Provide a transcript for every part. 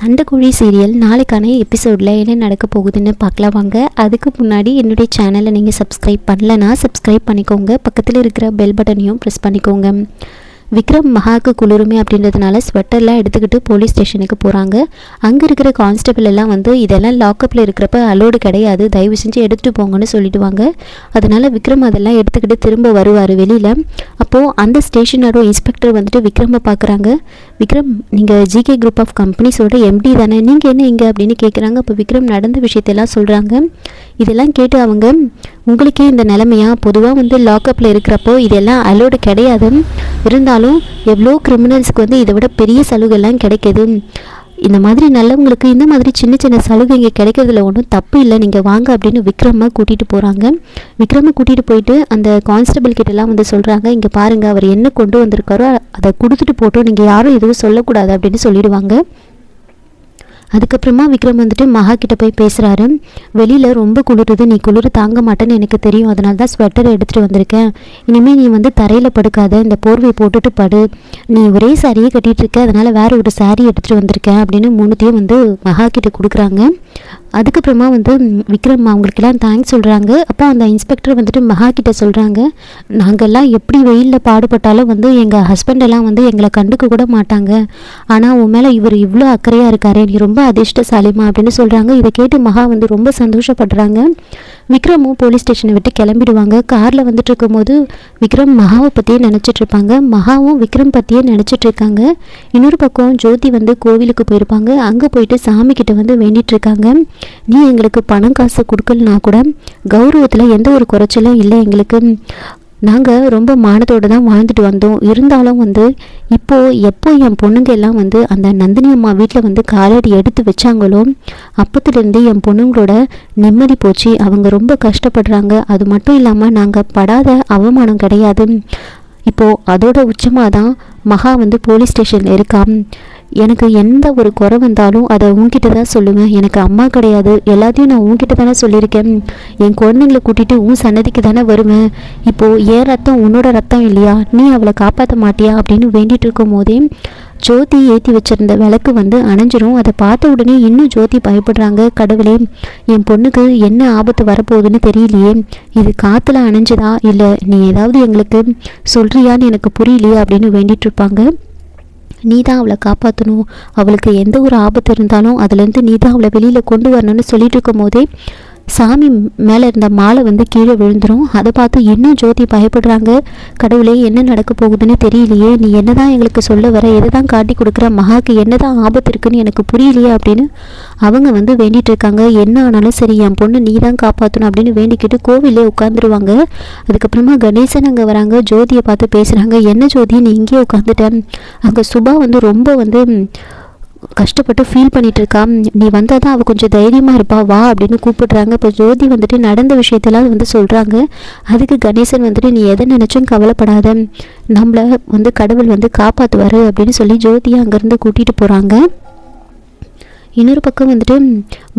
சண்டைக்குழி serial நாளைக்கான எபிசோடில் என்ன நடக்க போகுதுன்னு பார்க்கலாம் வாங்க. அதுக்கு முன்னாடி என்னுடைய சேனலை நீங்கள் சப்ஸ்கிரைப் பண்ணலன்னா சப்ஸ்கிரைப் பண்ணிக்கோங்க. பக்கத்தில் இருக்கிற பெல் பட்டனையும் ப்ரெஸ் பண்ணிக்கோங்க. விக்ரம் மகாக்கு குளிருமே அப்படின்றதுனால ஸ்வெட்டர்லாம் எடுத்துக்கிட்டு போலீஸ் ஸ்டேஷனுக்கு போகிறாங்க அங்கே இருக்கிற கான்ஸ்டபிள் எல்லாம் வந்து இதெல்லாம் லாக்கப்பில் இருக்கிறப்ப அலோடு கிடையாது. தயவு செஞ்சு எடுத்துகிட்டு போங்கன்னு சொல்லிடுவாங்க. அதனால் விக்ரம் அதெல்லாம் எடுத்துக்கிட்டு திரும்ப வருவார் வெளியில். அப்போது அந்த ஸ்டேஷனோட இன்ஸ்பெக்டர் வந்துட்டு விக்ரமை பார்க்குறாங்க விக்ரம் நீங்கள் ஜிகே குரூப் ஆஃப் கம்பெனிஸோட எம்டி தானே நீங்கள் என்ன இங்கே அப்படின்னு கேட்குறாங்க அப்போ விக்ரம் நடந்த விஷயத்தெல்லாம் சொல்கிறாங்க இதெல்லாம் கேட்டு அவங்க உங்களுக்கே இந்த நிலமையா? பொதுவாக வந்து லாக்கப்பில் இருக்கிறப்போ இதெல்லாம் அலோடு கிடையாது. இருந்தாலும் எவ்வளோ கிரிமினல்ஸ்க்கு வந்து இதை விட பெரிய சலுகைலாம் கிடைக்கிது. இந்த மாதிரி நல்லவங்களுக்கு இந்த மாதிரி சின்ன சின்ன சலுகை இங்கே கிடைக்கிறதுல ஒன்றும் தப்பு இல்லை. நீங்கள் வாங்க அப்படின்னு விக்ரமை கூட்டிகிட்டு போகிறாங்க விக்ரமை கூட்டிகிட்டு போயிட்டு அந்த கான்ஸ்டபிள் கிட்டலாம் வந்து சொல்கிறாங்க இங்கே பாருங்கள் அவர் என்ன கொண்டு வந்திருக்காரோ அதை கொடுத்துட்டு போட்டோம். நீங்கள் யாரும் எதுவும் சொல்லக்கூடாது அப்படின்னு சொல்லிடுவாங்க. அதுக்கப்புறமா விக்ரம் வந்துட்டு மகா கிட்ட போய் பேசுகிறாரு வெளியில் ரொம்ப குளிருது நீ குளிர் தாங்க மாட்டேன்னு எனக்கு தெரியும். அதனால தான் ஸ்வெட்டர் எடுத்துகிட்டு வந்திருக்கேன். இனிமேல் நீ வந்து தரையில் படுக்காத இந்த போர்வை போட்டுட்டு படு. நீ ஒரே சாரியே கட்டிகிட்டு இருக்க அதனால் வேறு ஒரு சாரி எடுத்துகிட்டு வந்திருக்கேன் அப்படின்னு மூணுத்தையும் வந்து மகா கிட்ட கொடுக்குறாங்க. அதுக்கப்புறமா வந்து விக்ரம் அவங்களுக்கெல்லாம் தேங்க்ஸ் சொல்கிறாங்க அப்போ அந்த இன்ஸ்பெக்டர் வந்துட்டு மகா கிட்ட சொல்கிறாங்க நாங்கள்லாம் எப்படி வெயிலில் பாடுபட்டாலும் வந்து எங்கள் ஹஸ்பண்டெல்லாம் வந்து எங்களை கண்டுக்க கூட மாட்டாங்க. ஆனால் உன் மேலே இவர் இவ்வளோ அக்கறையாக இருக்காரு நீ ரொம்ப ரொம்ப அதிர்ஷ்டசாலிமா அப்படின்னு சொல்கிறாங்க இதை கேட்டு மகா வந்து ரொம்ப சந்தோஷப்படுறாங்க. விக்ரமும் போலீஸ் ஸ்டேஷனை விட்டு கிளம்பிடுவாங்க. காரில் வந்துட்டு இருக்கும்போது விக்ரம் மகாவை பற்றியே நினச்சிட்டு இருப்பாங்க. மகாவும் விக்ரம் பற்றியே நினச்சிட்டு இருக்காங்க. இன்னொரு பக்கம் ஜோதி வந்து கோவிலுக்கு போயிருப்பாங்க. அங்கே போயிட்டு சாமி வந்து வேண்டிட்டு இருக்காங்க. நீ எங்களுக்கு பணம் காசு கொடுக்கலனா கூட கௌரவத்தில் எந்த ஒரு குறைச்சலும் இல்லை எங்களுக்கு. நாங்கள் ரொம்ப மானத்தோடு தான் வாழ்ந்துட்டு வந்தோம். இருந்தாலும் வந்து இப்போது எப்போ என் பொண்ணுங்க எல்லாம் வந்து அந்த நந்தினி அம்மா வீட்டில் வந்து காலடி எடுத்து வச்சாங்களோ அப்பத்துலேருந்து என் பொண்ணுங்களோட நிம்மதி போச்சு. அவங்க ரொம்ப கஷ்டப்படுறாங்க. அது மட்டும் இல்லாமல் நாங்கள் படாத அவமானம் கிடையாது. இப்போது அதோட உச்சமாக தான் மகா வந்து போலீஸ் ஸ்டேஷனில் இருக்கான் எனக்கு எந்த ஒரு குறை வந்தாலும் அதை உன்கிட்ட தான் சொல்லுவேன். எனக்கு அம்மா கிடையாது. எல்லாத்தையும் நான் உன்கிட்ட தானே சொல்லியிருக்கேன். என் குழந்தைங்களை கூட்டிகிட்டு உன் சன்னதிக்கு தானே வருவேன். இப்போது என் ரத்தம் உன்னோட ரத்தம் இல்லையா? நீ அவளை காப்பாற்ற மாட்டியா? அப்படின்னு வேண்டிட்டு இருக்கும் போதே ஜோதி ஏற்றி வச்சிருந்த விளக்கு வந்து அணைஞ்சிரும். அதை பார்த்த உடனே இன்னும் ஜோதி பயப்படுறாங்க. கடவுளே என் பொண்ணுக்கு என்ன ஆபத்து வரப்போகுதுன்னு தெரியலையே. இது காற்றுல அணைஞ்சதா? இல்லை நீ ஏதாவது எங்களுக்கு சொல்கிறியான்னு எனக்கு புரியலையே அப்படின்னு வேண்டிகிட்டு இருப்பாங்க. நீ தான் அவளை காப்பாற்றணும் அவளுக்கு எந்த ஒரு ஆபத்து இருந்தாலும் அதுலேருந்து நீ தான் அவளை வெளியில் கொண்டு வரணும்னு சொல்லிட்டு இருக்கும் போதே சாமி மேலே இருந்த மாலை வந்து கீழே விழுந்துடும் அதை பார்த்து இன்னும் ஜோதி பயப்படுறாங்க. கடவுளே என்ன நடக்க போகுதுன்னு தெரியலையே. நீ என்னதான் எங்களுக்கு சொல்ல வர எதை தான் காட்டி கொடுக்குற மகாக்கு என்னதான் ஆபத்து இருக்குன்னு எனக்கு புரியலையே அப்படின்னு அவங்க வந்து வேண்டிட்டு இருக்காங்க. என்ன ஆனாலும் சரி என் பொண்ணு நீ தான் காப்பாற்றணும் அப்படின்னு வேண்டிக்கிட்டு கோவிலே உட்காந்துருவாங்க அதுக்கப்புறமா கணேசன் அங்கே வராங்க. ஜோதியை பார்த்து பேசுகிறாங்க என்ன ஜோதி நீ இங்கேயே உட்காந்துட்டேன் அங்கே சுபா வந்து ரொம்ப வந்து கஷ்டப்பட்டு ஃபீல் பண்ணிட்டு இருக்கா நீ வந்தால் தான் அவள் கொஞ்சம் தைரியமாக இருப்பா வா அப்படின்னு கூப்பிடுறாங்க. இப்போ ஜோதி வந்துட்டு நடந்த விஷயத்தெல்லாம் வந்து சொல்கிறாங்க அதுக்கு கணேசன் வந்துட்டு நீ எதை நினச்சும் கவலைப்படாத. நம்மளை வந்து கடவுள் வந்து காப்பாற்றுவார் அப்படின்னு சொல்லி ஜோதியை அங்கேருந்து கூட்டிகிட்டு போகிறாங்க இன்னொரு பக்கம் வந்துட்டு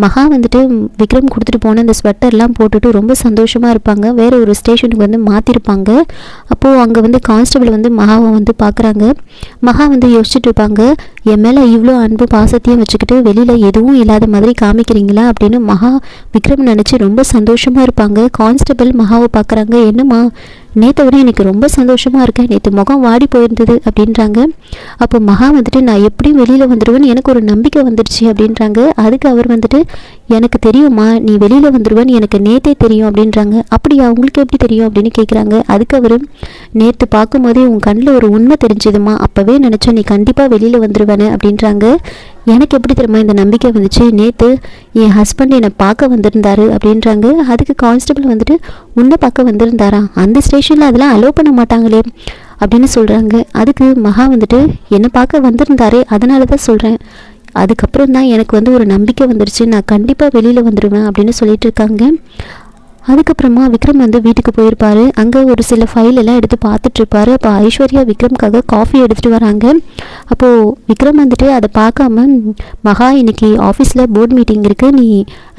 மகா வந்துட்டு விக்ரம் கொடுத்துட்டு போன அந்த ஸ்வெட்டர்லாம் போட்டுட்டு ரொம்ப சந்தோஷமாக இருப்பாங்க. வேறு ஒரு ஸ்டேஷனுக்கு வந்து மாற்றிருப்பாங்க அப்போது அங்கே வந்து கான்ஸ்டபிள் வந்து மகாவை வந்து பார்க்குறாங்க மகா வந்து யோசிச்சுட்டு இருப்பாங்க என் மேலே இவ்வளோ அன்பு பாசத்தையும் வச்சுக்கிட்டு வெளியில் எதுவும் இல்லாத மாதிரி காமிக்கிறீங்களா? அப்படின்னு மகா விக்ரம் நினச்சி ரொம்ப சந்தோஷமாக இருப்பாங்க. கான்ஸ்டபிள் மகாவை பார்க்குறாங்க என்னம்மா நேற்று விட எனக்கு ரொம்ப சந்தோஷமாக இருக்கேன். நேற்று முகம் வாடி போயிருந்தது அப்படின்றாங்க. அப்போ மகா வந்துட்டு நான் எப்படியும் வெளியில் வந்துடுவேன்னு எனக்கு ஒரு நம்பிக்கை வந்துடுச்சு அப்படின்றாங்க. அதுக்கு அவர் வந்துட்டு எனக்கு தெரியுமா நீ வெளியில் வந்துடுவேன்னு எனக்கு நேத்தே தெரியும் அப்படின்றாங்க. அப்படியா? உங்களுக்கு எப்படி தெரியும்? அப்படின்னு கேட்குறாங்க அதுக்கு அவர் நேற்று பார்க்கும்போதே உன் கண்ணில் ஒரு உண்மை தெரிஞ்சதுமா அப்போவே நினச்சேன் நீ கண்டிப்பாக வெளியில் வந்துடுவேன்னு அப்படின்றாங்க. எனக்கு எப்படி தெரியுமா இந்த நம்பிக்கை வந்துச்சு? நேற்று என் ஹஸ்பண்ட் என்னை பார்க்க வந்திருந்தாரு அப்படின்றாங்க. அதுக்கு கான்ஸ்டபிள் வந்துட்டு உன்னை பார்க்க வந்திருந்தாரா? அந்த ஸ்டேஷனில் அதெல்லாம் அலோவ் பண்ண மாட்டாங்களே அப்படின்னு சொல்கிறாங்க அதுக்கு மகா வந்துட்டு என்னை பார்க்க வந்திருந்தாரு அதனால தான் சொல்கிறேன் அதுக்கப்புறம் தான் எனக்கு வந்து ஒரு நம்பிக்கை வந்துருச்சு. நான் கண்டிப்பாக வெளியில் வந்துடுவேன் அப்படின்னு சொல்லிட்டு இருக்காங்க. அதுக்கப்புறமா விக்ரம் வந்து வீட்டுக்கு போயிருப்பாரு. அங்கே ஒரு சில ஃபைல் எல்லாம் எடுத்து பார்த்துட்டு இருப்பாரு அப்போ ஐஸ்வர்யா விக்ரம்காக காஃபி எடுத்துகிட்டு வராங்க. அப்போது விக்ரம் வந்துட்டு அதை பார்க்காம மகா இன்னைக்கு ஆஃபீஸில் போர்ட் மீட்டிங் இருக்குது நீ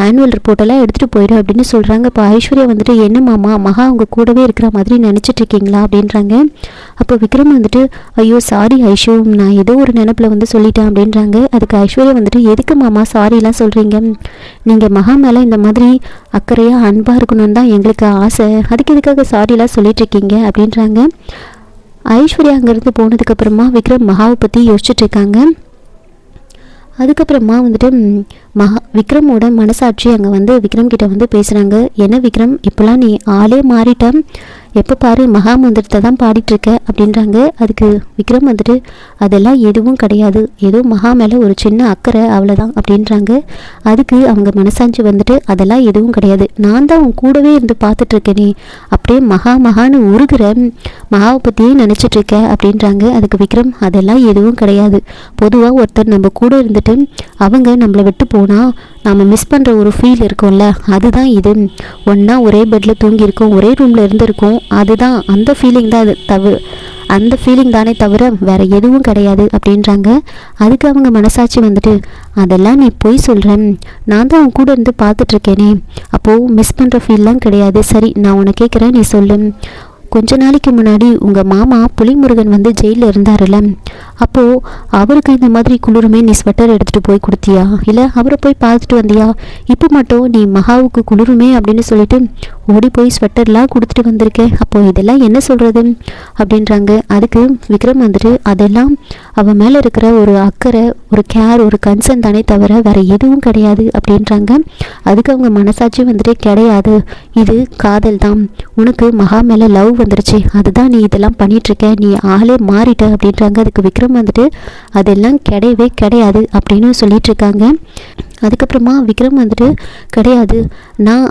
ஆனுவல் ரிப்போர்ட்டெல்லாம் எடுத்துகிட்டு போயிடு அப்படின்னு சொல்கிறாங்க இப்போ ஐஸ்வர்யா வந்துட்டு என்ன மாமா மகா அவங்க கூடவே இருக்கிற மாதிரி நினச்சிட்டு இருக்கீங்களா அப்படின்றாங்க. அப்போ விக்ரம் வந்துட்டு ஐயோ சாரி ஐஷோ நான் ஏதோ ஒரு நினப்பில் வந்து சொல்லிட்டேன் அப்படின்றாங்க. அதுக்கு ஐஸ்வர்யா வந்துட்டு எதுக்கு மாமா சாரிலாம் சொல்கிறீங்க நீங்கள் மகா மேலே இந்த மாதிரி அக்கறையாக அன்பாக இருக்கணும்னு தான் எங்களுக்கு ஆசை. அதுக்கு எதுக்காக சாரிலாம் சொல்லிட்டு இருக்கீங்க? அப்படின்றாங்க. ஐஸ்வர்யா அங்கேருந்து போனதுக்கப்புறமா விக்ரம் மகாவை பற்றி யோசிச்சுட்டு இருக்காங்க. அதுக்கப்புறமா வந்துட்டு மகா விக்ரமோட மனசாட்சி அங்கே வந்து விக்ரம் கிட்ட வந்து பேசுகிறாங்க என்ன விக்ரம்? இப்போலாம் நீ ஆளே மாறிட்ட எப்போ பாரு மகா மந்திரத்தை தான் பாடிட்டுருக்க அப்படின்றாங்க. அதுக்கு விக்ரம் வந்துட்டு அதெல்லாம் எதுவும் கிடையாது. ஏதோ மகா மேலே ஒரு சின்ன அக்கறை அவ்வளோதான் அப்படின்றாங்க. அதுக்கு அவங்க மனசாட்சி வந்துட்டு அதெல்லாம் எதுவும் கிடையாது. நான் தான் உன் கூடவே இருந்து பார்த்துட்ருக்கேனே அப்படியே மகா மகான்னு உருகிற மகாவை பற்றியே நினச்சிட்டு இருக்க அப்படின்றாங்க. அதுக்கு விக்ரம் அதெல்லாம் எதுவும் கிடையாது. பொதுவாக ஒருத்தர் நம்ம கூட இருந்துட்டு அவங்க நம்மளை விட்டு போ போனால் நாம் மிஸ் பண்ணுற ஒரு ஃபீல் இருக்கும்ல அதுதான் இது. ஒன்றா ஒரே பெட்டில் தூங்கியிருக்கோம் ஒரே ரூமில் இருந்திருக்கோம் அதுதான் அந்த ஃபீலிங் தான் அது தவிர அந்த ஃபீலிங் தானே தவிர வேற எதுவும் கிடையாது அப்படின்றாங்க. அதுக்கு அவங்க மனசாட்சி வந்துட்டு அதெல்லாம் நீ பொய் சொல்கிறேன் நான் தான் உன் கூட இருந்து பார்த்துட்டு இருக்கேனே. அப்போது மிஸ் பண்ணுற ஃபீல்லாம் கிடையாது. சரி நான் உன்னை கேட்குறேன் நீ சொல்லு. கொஞ்ச நாளைக்கு முன்னாடி உங்கள் மாமா புலிமுருகன் வந்து ஜெயிலில் இருந்தாருல்ல. அப்போது அவருக்கு இந்த மாதிரி குளிருமே நீ ஸ்வெட்டர் எடுத்துகிட்டு போய் கொடுத்தியா? இல்லை அவரை போய் பார்த்துட்டு வந்தியா? இப்போ மட்டும் நீ மகாவுக்கு குளிருமே அப்படின்னு சொல்லிட்டு ஓடி போய் ஸ்வெட்டர்லாம் கொடுத்துட்டு வந்திருக்கேன் அப்போது இதெல்லாம் என்ன சொல்கிறது அப்படின்றாங்க. அதுக்கு விக்ரம் வந்துட்டு அதெல்லாம் அவன் மேலே இருக்கிற ஒரு அக்கறை ஒரு கேர் ஒரு கன்சர்ன் தானே தவிர வேறு எதுவும் கிடையாது அப்படின்றாங்க. அதுக்கு அவங்க மனசாட்சி வந்துட்டு கிடையாது. இது காதல் தான். உனக்கு மகா மேலே லவ் வந்துருச்சு. அதுதான் நீ இதெல்லாம் பண்ணிகிட்ருக்க நீ ஆளே மாறிட்ட அப்படின்றாங்க. அதுக்கு விக்ரம் வந்துட்டு அதெல்லாம் கிடையவே கிடையாது அப்படின்னு சொல்லிட்டு இருக்காங்க அதுக்கப்புறமா விக்ரம் வந்துட்டு கிடையாது. நான்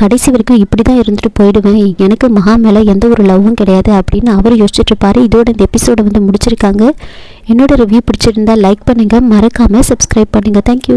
கடைசி வரைக்கும் இப்படி தான் இருந்துட்டு போயிடுவேன். எனக்கு மகா மேலே எந்த ஒரு லவ்வும் கிடையாது அப்படின்னு அவர் யோசிச்சுட்டு இருப்பாரு இதோட இந்த எபிசோடை வந்து முடிச்சிருக்காங்க. என்னோட ரிவ்யூ பிடிச்சிருந்தா லைக் பண்ணுங்கள் மறக்காமல் சப்ஸ்கிரைப் பண்ணுங்கள் தேங்க்யூ